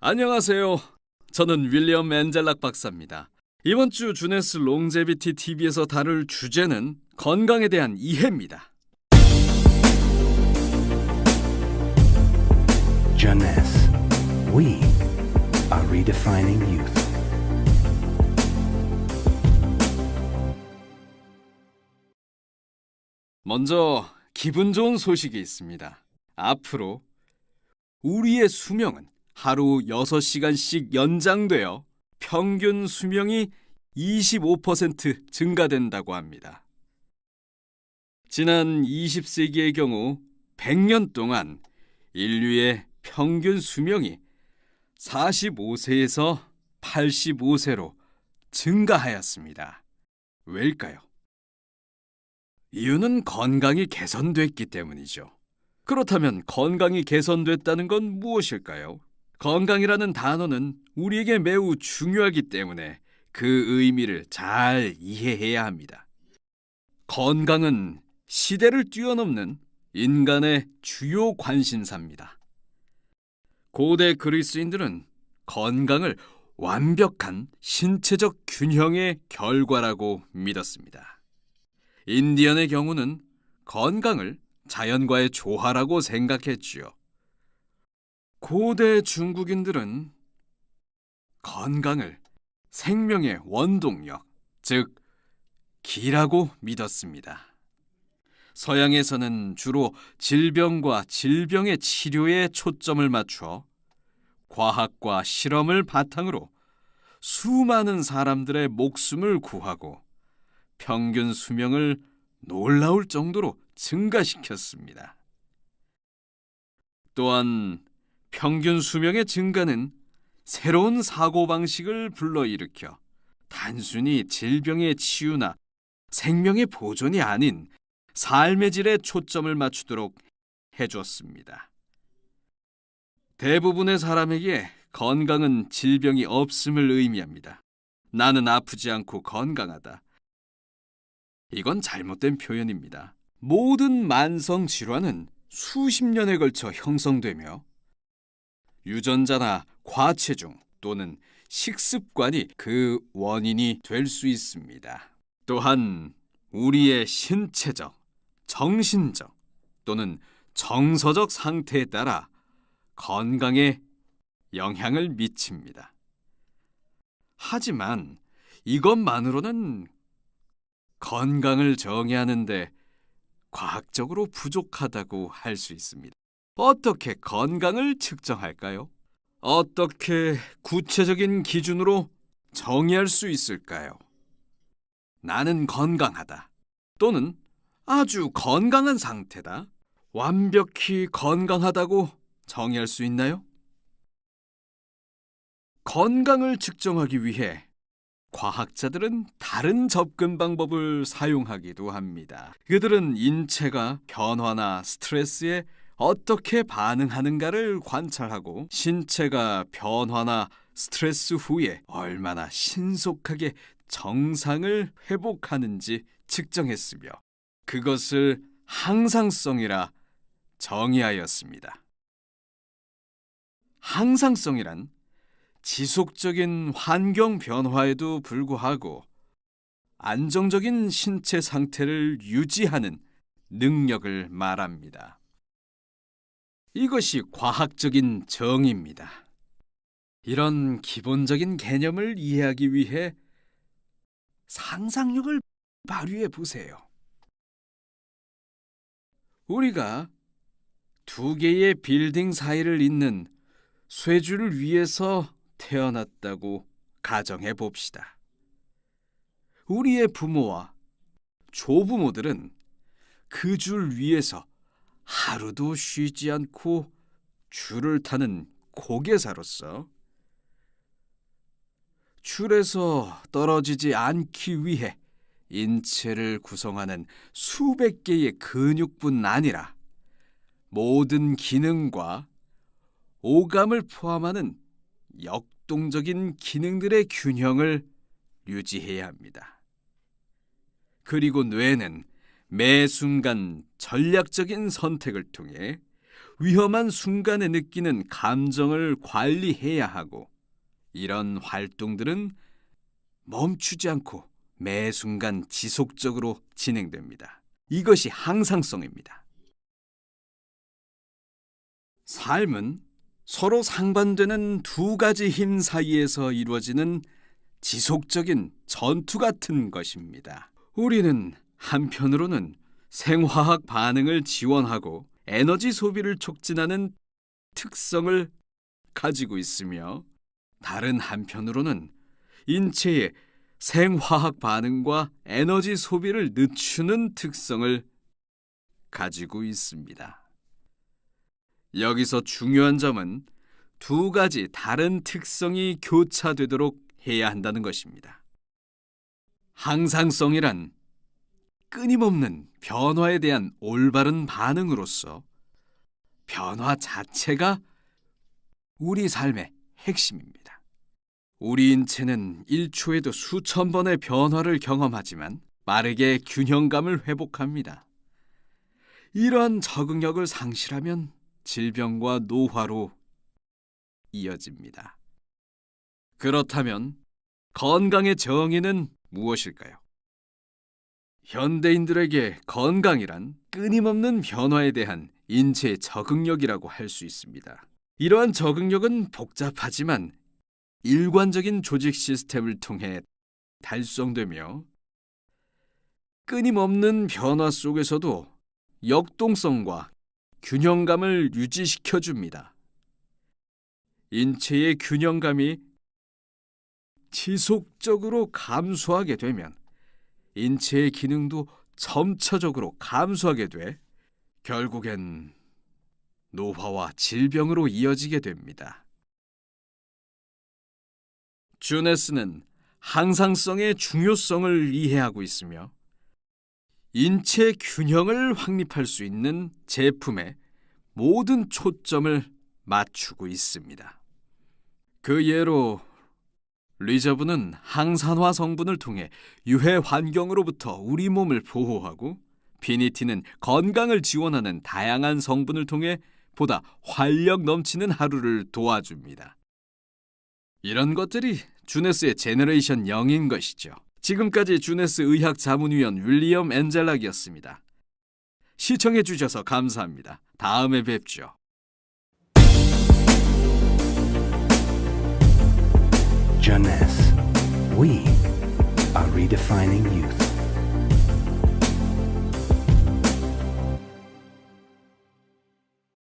안녕하세요. 저는 윌리엄 엔젤락 박사입니다. 이번 주 주네스 롱제비티 TV에서 다룰 주제는 건강에 대한 이해입니다. Jeunesse. We are redefining youth. 먼저 기분 좋은 소식이 있습니다. 앞으로 우리의 수명은 하루 6시간씩 연장되어 평균 수명이 25% 증가된다고 합니다. 지난 20세기의 경우 100년 동안 인류의 평균 수명이 45세에서 85세로 증가하였습니다. 왜일까요? 이유는 건강이 개선됐기 때문이죠. 그렇다면 건강이 개선됐다는 건 무엇일까요? 건강이라는 단어는 우리에게 매우 중요하기 때문에 그 의미를 잘 이해해야 합니다. 건강은 시대를 뛰어넘는 인간의 주요 관심사입니다. 고대 그리스인들은 건강을 완벽한 신체적 균형의 결과라고 믿었습니다. 인디언의 경우는 건강을 자연과의 조화라고 생각했지요. 고대 중국인들은 건강을 생명의 원동력, 즉 기라고 믿었습니다. 서양에서는 주로 질병과 질병의 치료에 초점을 맞춰 과학과 실험을 바탕으로 수많은 사람들의 목숨을 구하고 평균 수명을 놀라울 정도로 증가시켰습니다. 또한 평균 수명의 증가는 새로운 사고방식을 불러일으켜 단순히 질병의 치유나 생명의 보존이 아닌 삶의 질에 초점을 맞추도록 해주었습니다. 대부분의 사람에게 건강은 질병이 없음을 의미합니다. 나는 아프지 않고 건강하다. 이건 잘못된 표현입니다. 모든 만성 질환은 수십 년에 걸쳐 형성되며 유전자나 과체중 또는 식습관이 그 원인이 될 수 있습니다. 또한 우리의 신체적, 정신적 또는 정서적 상태에 따라 건강에 영향을 미칩니다. 하지만 이것만으로는 건강을 정의하는데 과학적으로 부족하다고 할 수 있습니다. 어떻게 건강을 측정할까요? 어떻게 구체적인 기준으로 정의할 수 있을까요? 나는 건강하다. 또는 아주 건강한 상태다. 완벽히 건강하다고 정의할 수 있나요? 건강을 측정하기 위해 과학자들은 다른 접근 방법을 사용하기도 합니다. 그들은 인체가 변화나 스트레스에 어떻게 반응하는가를 관찰하고 신체가 변화나 스트레스 후에 얼마나 신속하게 정상을 회복하는지 측정했으며 그것을 항상성이라 정의하였습니다. 항상성이란 지속적인 환경 변화에도 불구하고 안정적인 신체 상태를 유지하는 능력을 말합니다. 이것이 과학적인 정의입니다. 이런 기본적인 개념을 이해하기 위해 상상력을 발휘해 보세요. 우리가 두 개의 빌딩 사이를 잇는 쇠줄을 위해서 태어났다고 가정해 봅시다. 우리의 부모와 조부모들은 그 줄 위에서 하루도 쉬지 않고 줄을 타는 고개사로서 줄에서 떨어지지 않기 위해 인체를 구성하는 수백 개의 근육뿐 아니라 모든 기능과 오감을 포함하는 역동적인 기능들의 균형을 유지해야 합니다. 그리고 뇌는 매 순간 전략적인 선택을 통해 위험한 순간에 느끼는 감정을 관리해야 하고 이런 활동들은 멈추지 않고 매 순간 지속적으로 진행됩니다. 이것이 항상성입니다. 삶은 서로 상반되는 두 가지 힘 사이에서 이루어지는 지속적인 전투 같은 것입니다. 우리는 한편으로는 생화학 반응을 지원하고 에너지 소비를 촉진하는 특성을 가지고 있으며 다른 한편으로는 인체의 생화학 반응과 에너지 소비를 늦추는 특성을 가지고 있습니다. 여기서 중요한 점은 두 가지 다른 특성이 교차되도록 해야 한다는 것입니다. 항상성이란 끊임없는 변화에 대한 올바른 반응으로서 변화 자체가 우리 삶의 핵심입니다. 우리 인체는 1초에도 수천 번의 변화를 경험하지만 빠르게 균형감을 회복합니다. 이러한 적응력을 상실하면 질병과 노화로 이어집니다. 그렇다면 건강의 정의는 무엇일까요? 현대인들에게 건강이란 끊임없는 변화에 대한 인체의 적응력이라고 할 수 있습니다. 이러한 적응력은 복잡하지만 일관적인 조직 시스템을 통해 달성되며 끊임없는 변화 속에서도 역동성과 균형감을 유지시켜 줍니다. 인체의 균형감이 지속적으로 감소하게 되면 인체의 기능도 점차적으로 감소하게 돼 결국엔 노화와 질병으로 이어지게 됩니다. 주네스는 항상성의 중요성을 이해하고 있으며 인체 균형을 확립할 수 있는 제품에 모든 초점을 맞추고 있습니다. 그 예로 리저브는 항산화 성분을 통해 유해 환경으로부터 우리 몸을 보호하고 피니티는 건강을 지원하는 다양한 성분을 통해 보다 활력 넘치는 하루를 도와줍니다. 이런 것들이 주네스의 제너레이션 0인 것이죠. 지금까지 주네스 의학 자문위원 윌리엄 엔젤락이었습니다. 시청해 주셔서 감사합니다. 다음에 뵙죠. Jeunesse. We are redefining youth.